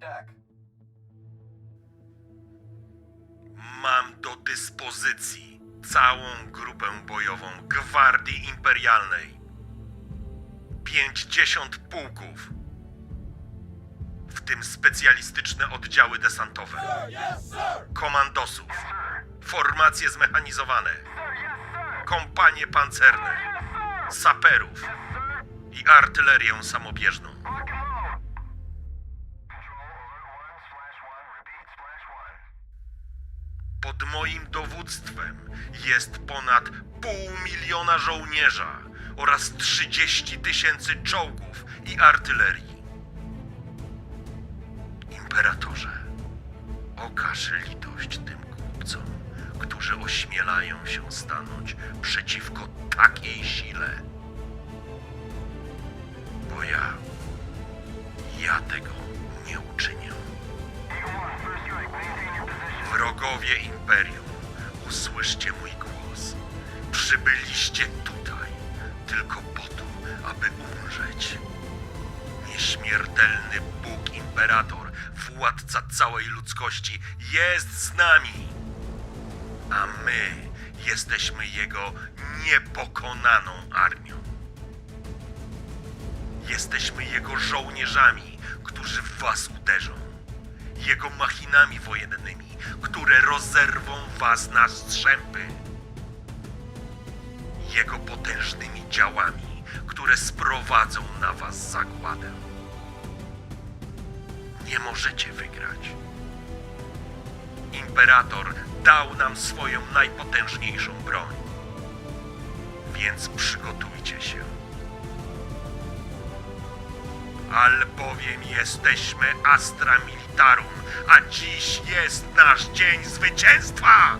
deck. Mam do dyspozycji całą grupę bojową Gwardii Imperialnej. 50 pułków, w tym specjalistyczne oddziały desantowe, komandosów, formacje zmechanizowane, kompanie pancerne, saperów. I artylerię samobieżną. Pod moim dowództwem jest ponad pół miliona żołnierza oraz 30 tysięcy czołgów i artylerii. Imperatorze, okaż litość tym głupcom, którzy ośmielają się stanąć przeciwko takiej sile. Bo ja, ja tego nie uczynię. Wrogowie Imperium, usłyszcie mój głos. Przybyliście tutaj tylko po to, aby umrzeć. Nieśmiertelny Bóg Imperator, władca całej ludzkości, jest z nami. A my jesteśmy Jego niepokonaną armią. Jesteśmy Jego żołnierzami, którzy w was uderzą. Jego machinami wojennymi, które rozerwą was na strzępy. Jego potężnymi działami, które sprowadzą na was zagładę. Nie możecie wygrać. Imperator dał nam swoją najpotężniejszą broń. Więc przygotujcie się. Albowiem jesteśmy Astra Militarum, a dziś jest nasz dzień zwycięstwa!